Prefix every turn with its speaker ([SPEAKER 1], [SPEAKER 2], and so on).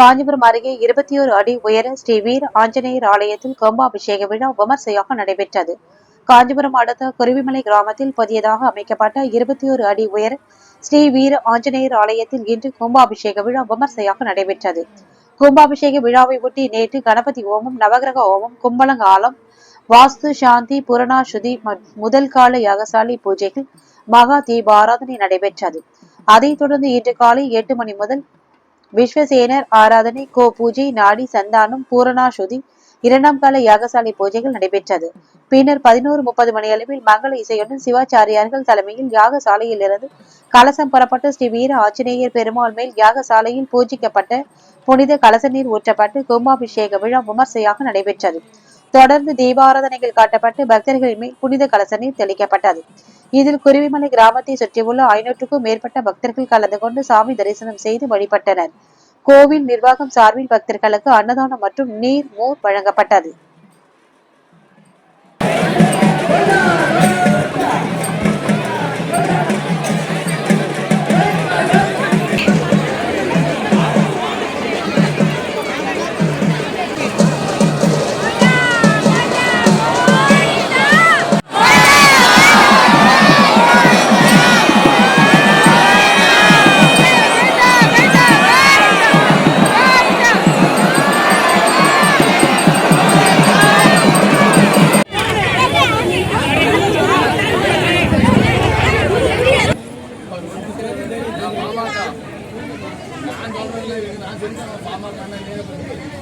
[SPEAKER 1] காஞ்சிபுரம் அருகே இருபத்தி ஒரு அடி உயர ஸ்ரீ வீர ஆஞ்சநேயர் ஆலயத்தில் கும்பாபிஷேக விழா விமர்சையாக நடைபெற்றது. காஞ்சிபுரம் அடுத்த குருவிமலை கிராமத்தில் புதியதாக அமைக்கப்பட்ட இருபத்தி ஒரு அடி உயர ஸ்ரீ வீர ஆஞ்சநேயர் ஆலயத்தில் இன்று கும்பாபிஷேக விழா விமர்சையாக நடைபெற்றது. கும்பாபிஷேக விழாவை ஒட்டி நேற்று கணபதி ஓமம் நவகிரக ஓமம் கும்பலங்க ஆலம் வாஸ்து சாந்தி புரணாசுதி ம- முதல் கால யாகசாலை பூஜைகள் மகா தீப ஆராதனை நடைபெற்றது. அதைத் தொடர்ந்து இன்று காலை எட்டு மணி முதல் விஸ்வசேனர் ஆராதனை கோ பூஜை நாடி சந்தானம் பூரணாசுதி இரண்டாம் கால யாகசாலை பூஜைகள் நடைபெற்றது. பின்னர் பதினோரு முப்பது மணி அளவில் மங்கள இசையுடன் சிவாச்சாரியார்கள் தலைமையில் யாகசாலையில் இருந்து கலசம் புறப்பட்டு ஸ்ரீ வீர ஆஞ்சநேயர் பெருமாள் மேல் யாகசாலையில் பூஜிக்கப்பட்ட புனித கலச நீர் ஊற்றப்பட்டு கும்பாபிஷேக விழா விமர்சையாக நடைபெற்றது. தொடர்ந்து தீபாராதனைகள் காட்டப்பட்டு பக்தர்களின் மேல் புனித கலசனை தெளிக்கப்பட்டது. இதில் குருவிமலை கிராமத்தை சுற்றியுள்ள ஐநூற்றுக்கும் மேற்பட்ட பக்தர்கள் கலந்து கொண்டு சாமி தரிசனம் செய்து வழிபட்டனர். கோவில் நிர்வாகம் சார்பில் பக்தர்களுக்கு அன்னதானம் மற்றும் நீர் மோர் வழங்கப்பட்டது.
[SPEAKER 2] ಪಾಲ್ಗೊಂಡು ನಾನು ಸಿನಿಮಾ ಮಾತಾಡೋದು